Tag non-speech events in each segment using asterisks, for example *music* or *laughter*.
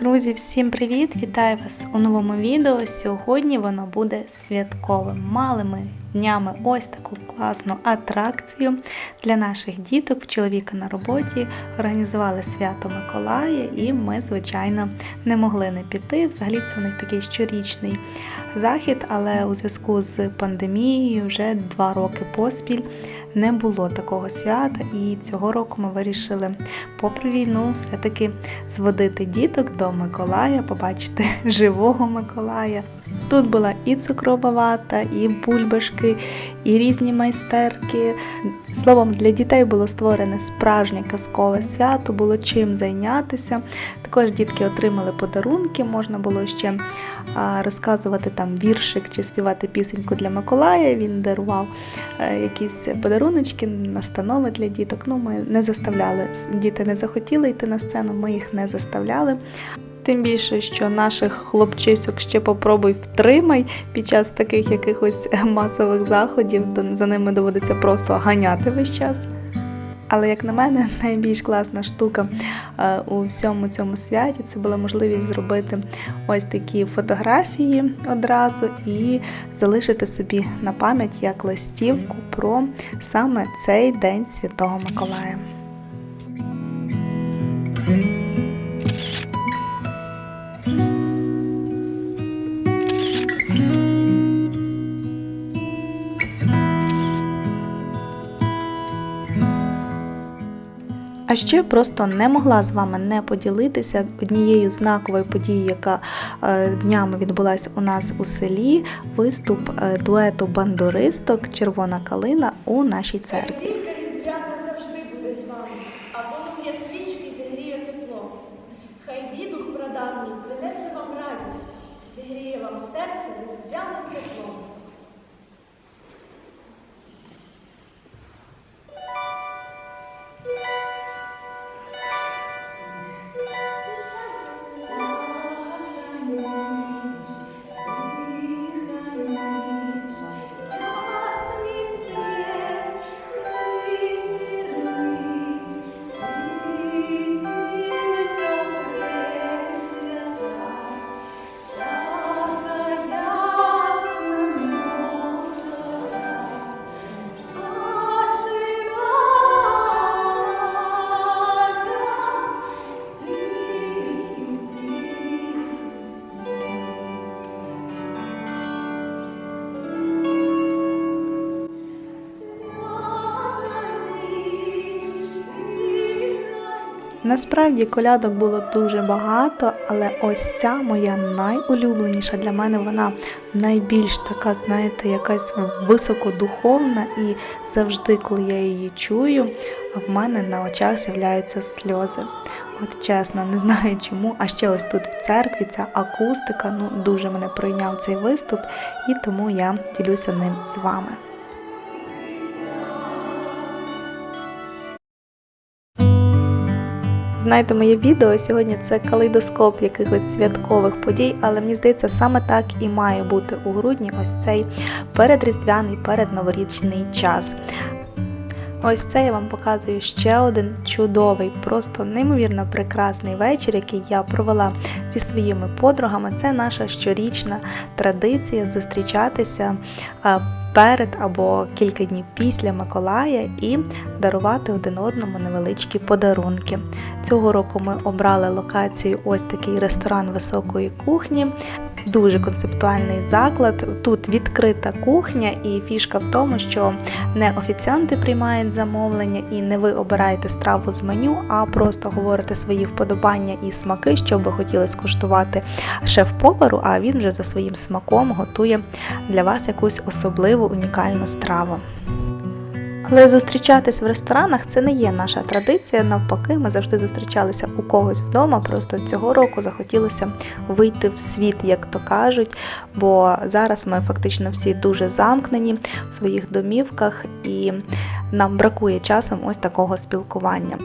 Друзі, всім привіт! Вітаю вас у новому відео. Сьогодні воно буде святковим. Мали ми днями ось таку класну атракцію для наших діток. Чоловіка на роботі організували свято Миколая, і ми, звичайно, не могли не піти. Взагалі це в них такий щорічний захід, але у зв'язку з пандемією вже два роки поспіль не було такого свята, і цього року ми вирішили, попри війну, все-таки зводити діток до Миколая, побачити *laughs* живого Миколая. Тут була і цукрова вата, і бульбашки, і різні майстерки. Словом, для дітей було створене справжнє казкове свято, було чим зайнятися. Також дітки отримали подарунки, можна було ще розказувати там віршик чи співати пісеньку для Миколая. Він дарував е, якісь подаруночки, настанови для діток. Ну, ми не заставляли. Діти не захотіли йти на сцену, ми їх не заставляли. Тим більше, що наших хлопчисок ще попробуй втримай під час таких якихось масових заходів, за ними доводиться просто ганяти весь час. Але, як на мене, *laughs* найбільш класна штука е, у всьому цьому святі це була можливість зробити ось такі фотографії одразу і залишити собі на пам'ять як листівку про саме цей день Святого Миколая. Ще просто не могла з вами не поділитися однією знаковою подією, яка е, днями відбулася у нас у селі. Виступ е, дуету бандуристок Червона калина у нашій церкві. Хай дідух прадавній принесе вам радість, зігріє вам серце різдвяним теплом. Насправді колядок було дуже багато, але ось ця моя найулюбленіша для мене вона найбільш така, знаєте, якась високодуховна, і завжди, коли я її чую, в мене на очах з'являються сльози. От чесно, не знаю чому. А ще ось тут в церкві ця акустика ну дуже мене пройняв цей виступ, і тому я ділюся ним з вами. Знаєте, моє відео сьогодні це калейдоскоп якихось святкових подій, але мені здається, саме так і має бути у грудні ось цей передріздвяний, передноворічний час. Ось це я вам показую ще один чудовий, просто неймовірно прекрасний вечір, який я провела зі своїми подругами. Це наша щорічна традиція зустрічатися перед або кілька днів після Миколая і дарувати один одному невеличкі подарунки. Цього року ми обрали локацію ось такий ресторан високої кухні. Дуже концептуальний заклад. Тут відкрита кухня, і фішка в тому, що не офіціанти приймають замовлення і не ви обираєте страву з меню, а просто говорите свої вподобання і смаки, що ви хотіли скуштувати шеф-повару, а він вже за своїм смаком готує для вас якусь особливу унікальну страву. Але зустрічатись в ресторанах це не є наша традиція. Навпаки, ми завжди зустрічалися у когось вдома. Просто цього року захотілося вийти в світ, як то кажуть. Бо зараз ми фактично всі дуже замкнені в своїх домівках, і нам бракує часом ось такого спілкування.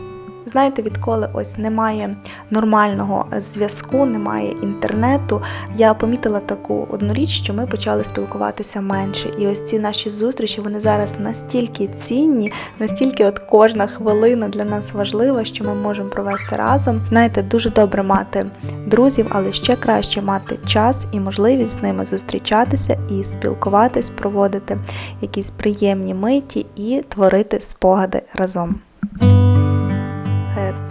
Знаєте, відколи ось немає нормального зв'язку, немає інтернету, я помітила таку одну річ, що ми почали спілкуватися менше. І ось ці наші зустрічі вони зараз настільки цінні, настільки от кожна хвилина для нас важлива, що ми можемо провести разом. Знаєте, дуже добре мати друзів, але ще краще мати час і можливість з ними зустрічатися і спілкуватись, проводити якісь приємні миті і творити спогади разом.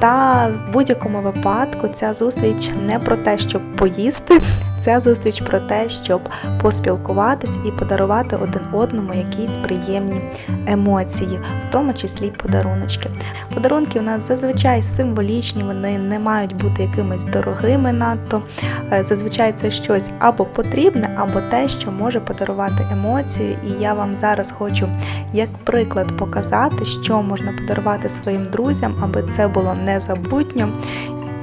Та в будь-якому випадку ця зустріч не про те, щоб поїсти, ця зустріч про те, щоб поспілкуватись і подарувати один одному якісь приємні емоції, в тому числі подаруночки. Подарунки у нас зазвичай символічні, вони не мають бути якимись дорогими надто. Е, Зазвичай це щось або потрібне, або те, що може подарувати емоцію. І я вам зараз хочу як приклад показати, що можна подарувати своїм друзям, аби це було незабутньо.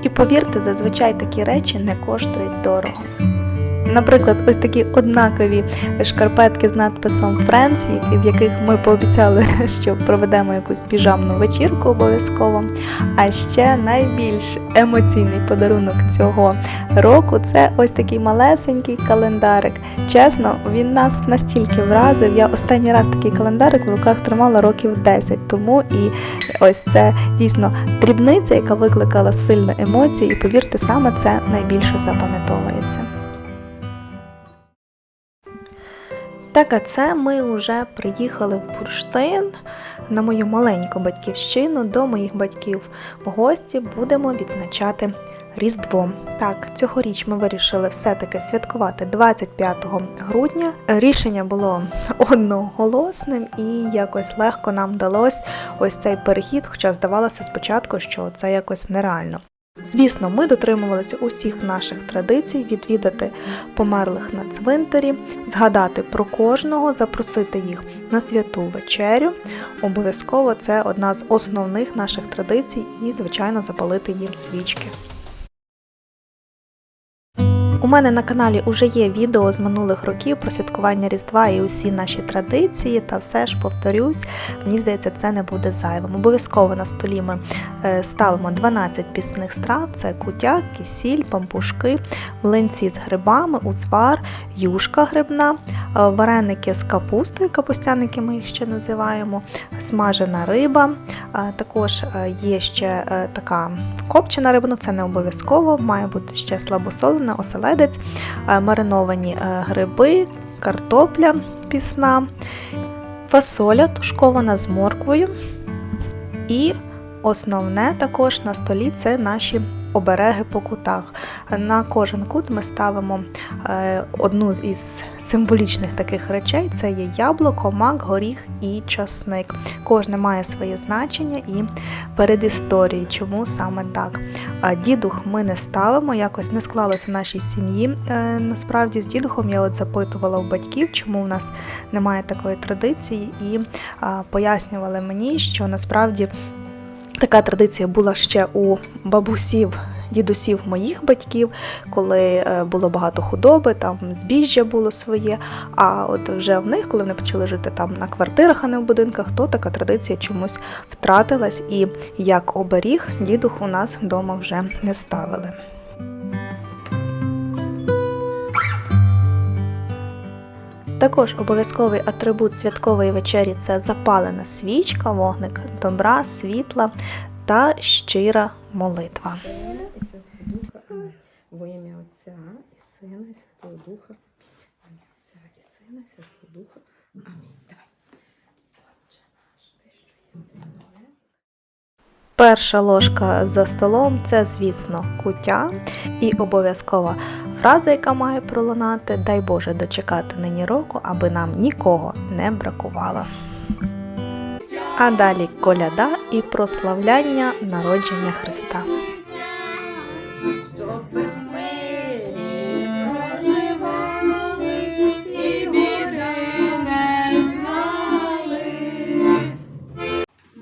І повірте, зазвичай такі речі не коштують дорого. Наприклад, ось такі однакові шкарпетки з надписом Friends, в яких ми пообіцяли, *laughs* що проведемо якусь піжамну вечірку обов'язково. А ще найбільш емоційний подарунок цього року це ось такий малесенький календарик. Чесно, він нас настільки вразив. Я останній раз такий календарик в руках тримала років 10 тому, і ось це дійсно дрібниця, яка викликала сильну емоцію, і повірте, саме це найбільше запам'ятовується. Так, а це ми вже приїхали в Бурштин на мою маленьку батьківщину до моїх батьків в гості. Будемо відзначати Різдво. Так, цьогоріч ми вирішили все-таки святкувати 25 грудня. Рішення було одноголосним і якось легко нам вдалося ось цей перехід, хоча здавалося спочатку, що це якось нереально. Звісно, ми дотримувалися усіх наших традицій, відвідати померлих на цвинтарі, згадати про кожного, запросити їх на святу вечерю. Обов'язково це одна з основних наших традицій, і, звичайно, запалити їм свічки. У мене на каналі вже є відео з минулих років про святкування Різдва і усі наші традиції, та все ж повторюсь, мені здається, це не буде зайвим. Обов'язково на столі ми е, ставимо 12 пісних страв: це кутя, кисіль, пампушки, млинці з грибами, узвар, юшка грибна, е, вареники з капустою, капустяники ми їх ще називаємо, смажена риба. е, Також є ще така копчена риба, ну це не обов'язково, має бути ще слабосолена, оселедець, е, мариновані е, гриби, картопля пісна, фасоля тушкована з морквою. І основне також на столі це наші обереги по кутах. На кожен кут ми ставимо е, одну із символічних таких речей: це є яблуко, мак, горіх і часник. Кожне має своє значення і передісторію, чому саме так. Дідух ми не ставимо, якось не склалось в нашій сім'ї. Е, насправді з дідухом я от запитувала у батьків, чому в нас немає такої традиції, і пояснювали мені, що насправді така традиція була ще у бабусів. Дідусів моїх батьків, коли е, було багато худоби, там збіжжя було своє. А от вже в них, коли вони почали жити там на квартирах, а не в будинках, то така традиція чомусь втратилась, і як оберіг дідух у нас вдома вже не ставили. Також обов'язковий атрибут святкової вечері це запалена свічка, вогник добра, світла та щира молитва. І Святого Духа. Во ім'я Отця і Сина, і Святого Духа. Ім'я Отця і Сина, і Святого Духа. Амінь. Давай. Отче наш, ти що єси Перша ложка за столом це, звісно, куття і обов'язкова фраза, яка має пролунати Дай Боже дочекати нині року, аби нам нікого не бракувало. А далі коляда і прославляння народження Христа.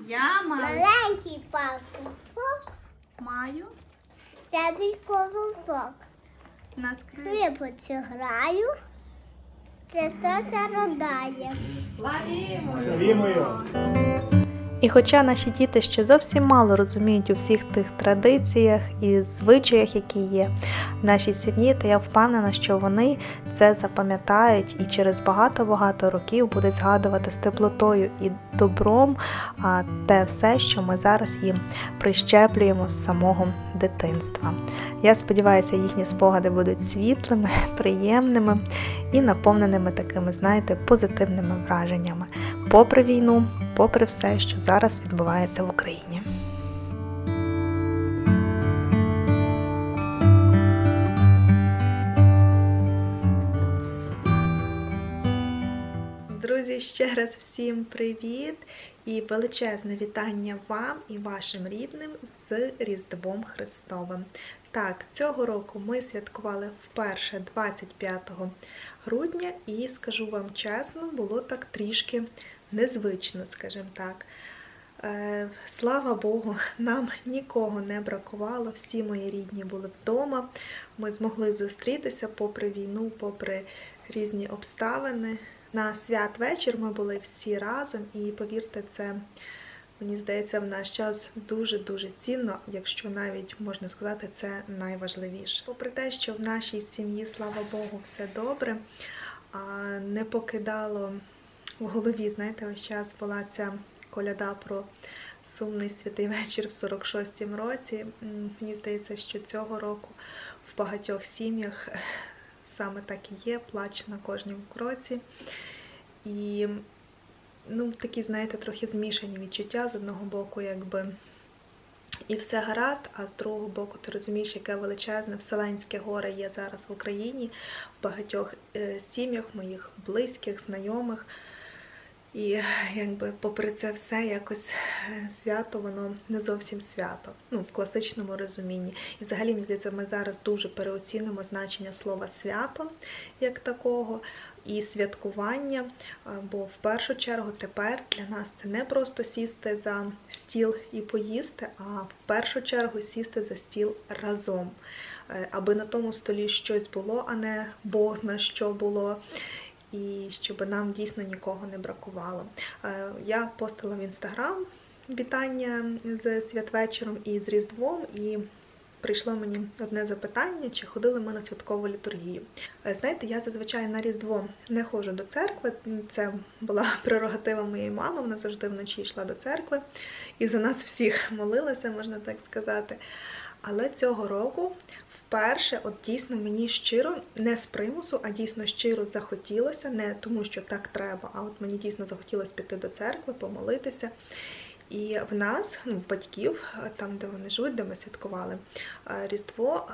Я Маленький пастушок, маю тебе колосок. На Скрипочі граю, Христос родає. І хоча наші діти ще зовсім мало розуміють у всіх тих традиціях і звичаях, які є в нашій сім'ї, то я впевнена, що вони це запам'ятають і через багато-багато років будуть згадувати з теплотою і добром а, те все, що ми зараз їм прищеплюємо з самого дитинства. Я сподіваюся, їхні спогади будуть світлими, *laughs* приємними і наповненими такими, знаєте, позитивними враженнями, попри війну, попри все, що зараз відбувається в Україні. Друзі, ще раз всім привіт і величезне вітання вам і вашим рідним з Різдвом Христовим. Так, цього року ми святкували вперше 25 грудня, і скажу вам чесно, було так трішки незвично, скажімо так. Е, Слава Богу, *laughs* нам нікого не бракувало, всі мої рідні були вдома. Ми змогли зустрітися попри війну, попри різні обставини. На святвечір ми були всі разом, і повірте, це мені здається в наш час дуже-дуже цінно, якщо навіть можна сказати, це найважливіше. Попри те, що в нашій сім'ї, слава Богу, все добре, не покидало в голові, знаєте, ось час була ця коляда про сумний святий вечір в 46-м році. Мені здається, що цього року в багатьох сім'ях *laughs* саме так і є, плач на кожному кроці. І ну, такі, знаєте, трохи змішані відчуття з одного боку, якби і все гаразд, а з другого боку, ти розумієш, яке величезне Вселенське горе є зараз в Україні, в багатьох е, сім'ях, моїх близьких, знайомих. І якби попри це все якось е, свято, воно не зовсім свято, ну в класичному розумінні. І взагалі мені здається, ми зараз дуже переоцінимо значення слова свято як такого і святкування. е, Бо в першу чергу тепер для нас це не просто сісти за стіл і поїсти, а в першу чергу сісти за стіл разом, Е, аби на тому столі щось було, а не Бог зна що було і щоб нам дійсно нікого не бракувало. Е, Я постила в інстаграм вітання з святвечором і з Різдвом, і прийшло мені одне запитання, чи ходили ми на святкову літургію. Е, Знаєте, я зазвичай на Різдво не ходжу до церкви. Це була *laughs* прерогатива моєї мами, вона завжди вночі йшла до церкви і за нас всіх *laughs* молилася, можна так сказати. Але цього року вперше, от дійсно мені щиро, не з примусу, а дійсно щиро захотілося, не тому, що так треба, а от мені дійсно захотілося піти до церкви, помолитися. І в нас, ну, в батьків, там, де вони живуть, де ми святкували е, Різдво,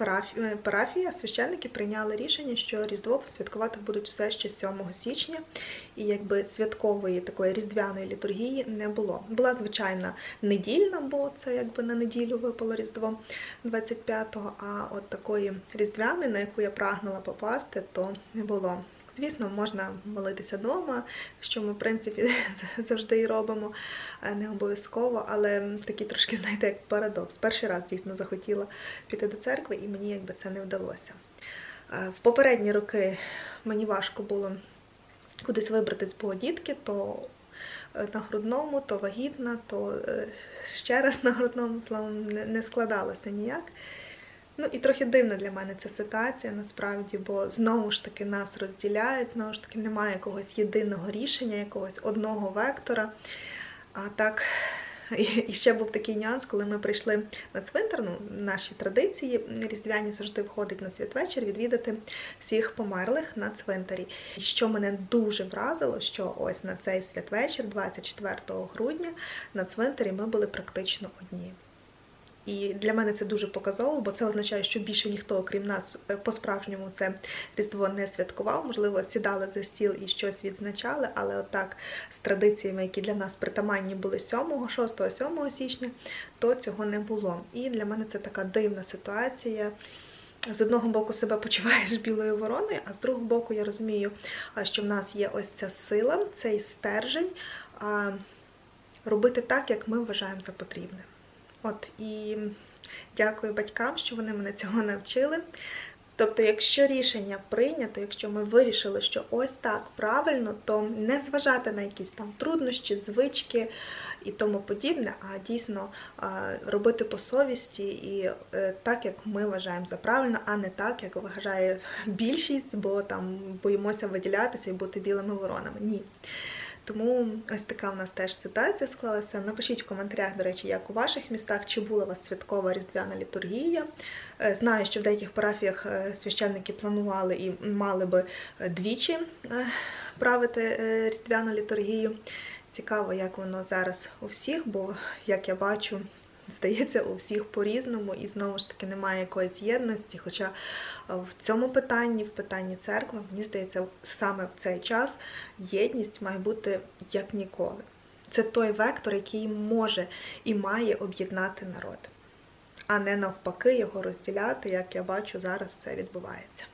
е, е, парафія, священники прийняли рішення, що Різдво святкувати будуть все ще 7 січня, і якби святкової такої різдвяної літургії не було. Була звичайна недільна, бо це якби на неділю випало Різдво 25-го, а от такої різдвяної, на яку я прагнула попасти, то не було. Звісно, можна молитися вдома, що ми, в принципі, *laughs* завжди і робимо, е, не обов'язково, але такий трошки, знаєте, як парадокс. Перший раз дійсно захотіла піти до церкви, і мені якби це не вдалося. Е, В попередні роки мені важко було кудись вибратись, бо дітки, то е, на грудному, то вагітна, то ще раз на грудному, словом, не складалося ніяк. Ну і трохи дивна для мене ця ситуація насправді, бо знову ж таки нас розділяють, знову ж таки немає якогось єдиного рішення, якогось одного вектора. А так, і- ще був такий нюанс, коли ми прийшли на цвинтар, ну, наші традиції різдвяні завжди входить на святвечір відвідати всіх померлих на цвинтарі. І що мене дуже вразило, що ось на цей святвечір, 24 грудня, на цвинтарі ми були практично одні. І для мене це дуже показово, бо це означає, що більше ніхто, окрім нас, е, по-справжньому це Різдво не святкував. Можливо, сідали за стіл і щось відзначали, але отак з традиціями, які для нас притаманні були 7, 6, 7 січня, то цього не було. І для мене це така дивна ситуація. З одного боку себе почуваєш білою вороною, а з другого боку я розумію, що в нас є ось ця сила, цей стержень робити так, як ми вважаємо за потрібне. От і дякую батькам, що вони мене цього навчили. Тобто, якщо рішення прийнято, якщо ми вирішили, що ось так правильно, то не зважати на якісь там труднощі, звички і тому подібне, а дійсно робити по совісті і е, так, як ми вважаємо за правильно, а не так, як вважає більшість, бо там боїмося виділятися і бути білими воронами. Ні. Тому ось така в нас теж ситуація склалася. Напишіть в коментарях, до речі, як у ваших містах, чи була у вас святкова різдвяна літургія. Е, Знаю, що в деяких парафіях е, священники планували і мали би е, двічі правити різдвяну літургію. Цікаво, як воно зараз у всіх, бо як я бачу, здається, у всіх по-різному, і знову ж таки немає якоїсь єдності. Хоча е, в цьому питанні, в питанні церкви, мені здається, саме в цей час єдність має бути як ніколи. Це той вектор, який може і має об'єднати народ, а не навпаки його розділяти, як я бачу, зараз це відбувається.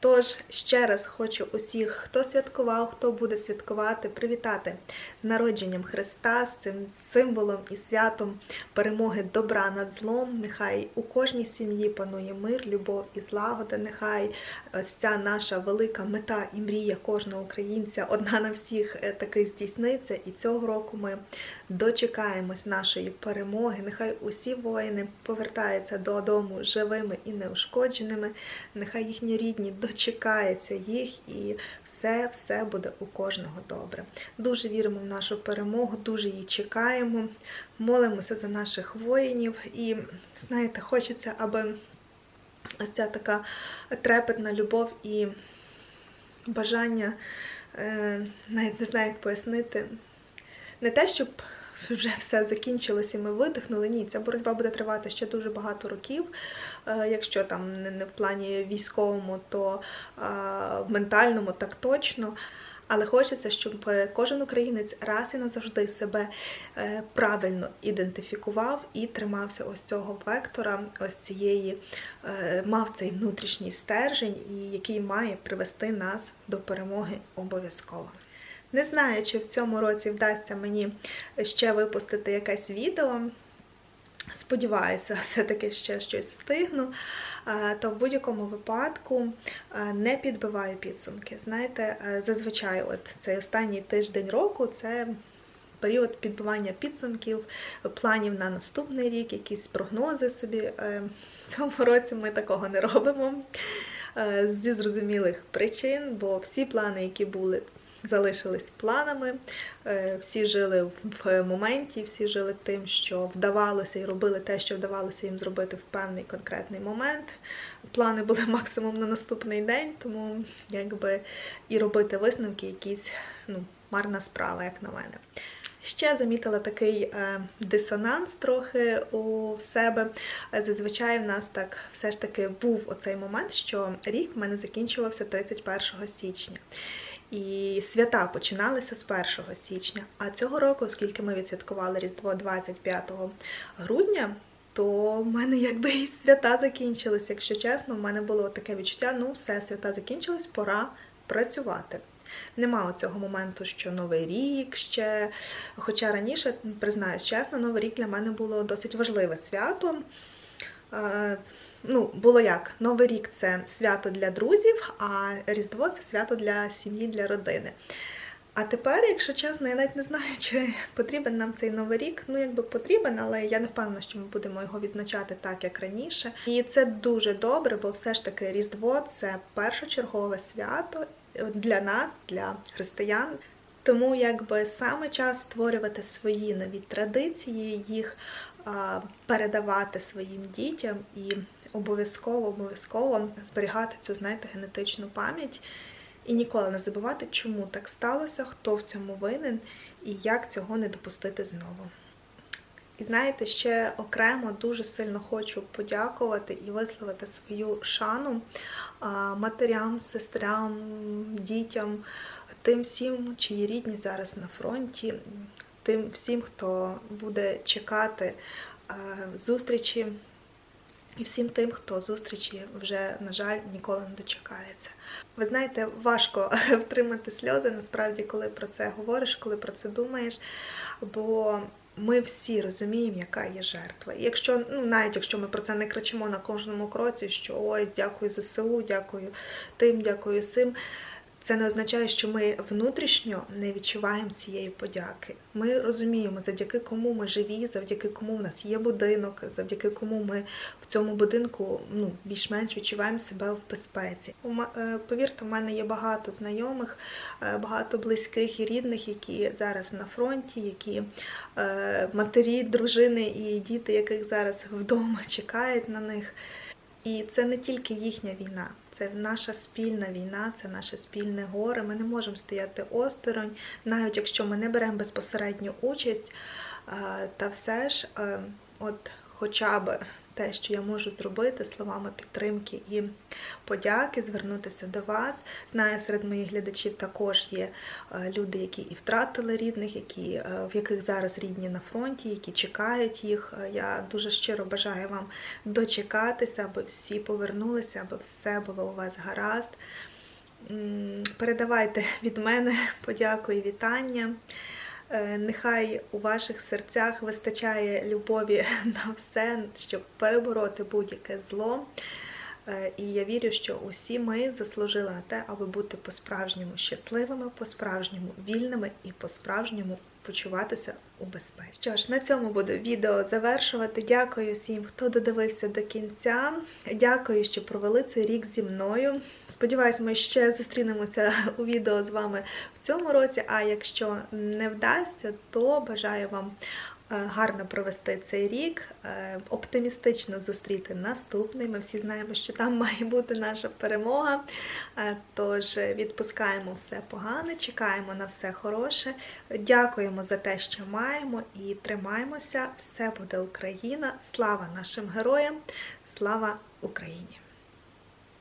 Тож ще раз хочу усіх, хто святкував, хто буде святкувати, привітати з народженням Христа, з цим символом і святом перемоги добра над злом. Нехай у кожній сім'ї панує мир, любов і злагода. Нехай ось ця наша велика мета і мрія кожного українця одна на всіх е, таки здійсниться. І цього року ми дочекаємось нашої перемоги. Нехай усі воїни повертаються додому живими і неушкодженими. Нехай їхні рідні дочекаються їх і все, все буде у кожного добре. Дуже віримо в нашу перемогу, дуже її чекаємо. Молимося за наших воїнів. І знаєте, хочеться, аби ось ця така трепетна любов і бажання, е, навіть не знаю, як пояснити, не те, щоб *laughs* вже все закінчилось і ми видихнули. Ні, ця боротьба буде тривати ще дуже багато років. Е, Якщо там не в плані військовому, то е, в ментальному так точно. Але хочеться, щоб кожен українець раз і назавжди себе е, правильно ідентифікував і тримався ось цього вектора, ось цієї, мав цей внутрішній стержень, який має привести нас до перемоги обов'язково. Не знаю, чи в цьому році вдасться мені ще випустити якесь відео. Сподіваюся, *laughs* все-таки ще щось встигну. То в будь-якому випадку не підбиваю підсумки. Знаєте, зазвичай, от цей останній тиждень року це період підбивання підсумків, планів на наступний рік, якісь прогнози собі. Е, В цьому році ми такого не робимо е, зі зрозумілих причин, бо всі плани, які були, залишились планами. Е, Всі жили в моменті, всі жили тим, що вдавалося і робили те, що вдавалося їм зробити в певний конкретний момент. Плани були *laughs* максимум на наступний день, тому якби і робити висновки якісь ну, марна справа, як на мене. Ще замітила такий е, дисонанс трохи у себе. Е, Зазвичай в нас так все ж таки був оцей момент, що рік в мене закінчувався 31 січня. І свята починалися з 1 січня. А цього року, оскільки ми відсвяткували Різдво 25 грудня, то в мене якби і свята закінчилися. Якщо чесно, в мене було таке відчуття: ну все, свята закінчились, пора працювати. Нема цього моменту, що Новий рік ще. Хоча раніше, признаюсь чесно, Новий рік для мене було досить важливе свято. Ну, було як? Новий рік це свято для друзів, а Різдво це свято для сім'ї, для родини. А тепер, якщо чесно, я навіть не знаю, *laughs* чи потрібен нам цей новий рік. Ну, якби потрібен, але я не впевнена, що ми будемо його відзначати так, як раніше. І це дуже добре, бо все ж таки Різдво це першочергове свято для нас, для християн. Тому якби саме час створювати свої нові традиції, їх передавати своїм дітям і обов'язково обов'язково зберігати цю, знаєте, генетичну пам'ять і ніколи не забувати, чому так сталося, хто в цьому винен і як цього не допустити знову. І знаєте, ще окремо дуже сильно хочу подякувати і висловити свою шану матерям, сестрам, дітям, тим всім, чиї рідні зараз на фронті, тим всім, хто буде чекати зустрічі, і всім тим, хто зустрічі вже, на жаль, ніколи не дочекається. Ви знаєте, важко *laughs* втримати сльози, насправді, коли про це говориш, коли про це думаєш. Бо ми всі розуміємо, яка є жертва. І якщо, ну навіть якщо ми про це не кричимо на кожному кроці, що ой, дякую ЗСУ, дякую тим, дякую сим. Це не означає, що ми внутрішньо не відчуваємо цієї подяки. Ми розуміємо, завдяки кому ми живі, завдяки кому в нас є будинок, завдяки кому ми в цьому будинку ну, більш-менш відчуваємо себе в безпеці. Е, Повірте, у мене є багато знайомих, е, багато близьких і рідних, які зараз на фронті, які е, матері, дружини і діти, яких зараз вдома чекають на них. І це не тільки їхня війна, це наша спільна війна, це наше спільне горе. Ми не можемо стояти осторонь, навіть якщо ми не беремо безпосередню участь. Та все ж, е, от хоча б те, що я можу зробити словами підтримки і подяки, звернутися до вас. Знаю, серед моїх глядачів також є е, люди, які і втратили рідних, які, е, в яких зараз рідні на фронті, які чекають їх. Е, Я дуже щиро бажаю вам дочекатися, аби всі повернулися, аби все було у вас гаразд. Передавайте від мене *laughs* подяку і вітання. Е, Нехай у ваших серцях вистачає любові *laughs* на все, щоб перебороти будь-яке зло. Е, І я вірю, що усі ми заслужили на те, аби бути по-справжньому щасливими, по-справжньому вільними і по-справжньому почуватися у безпеці. Що ж, на цьому буду відео завершувати. Дякую всім, хто додивився до кінця. Дякую, що провели цей рік зі мною. Сподіваюсь, ми ще зустрінемося у відео з вами в цьому році. А якщо не вдасться, то бажаю вам гарно провести цей рік, е, оптимістично зустріти наступний. Ми всі знаємо, що там *laughs* має бути наша перемога. Е, Тож відпускаємо все погане, чекаємо на все хороше. Дякуємо за те, що маємо, і тримаємося. Все буде Україна. Слава нашим героям! Слава Україні!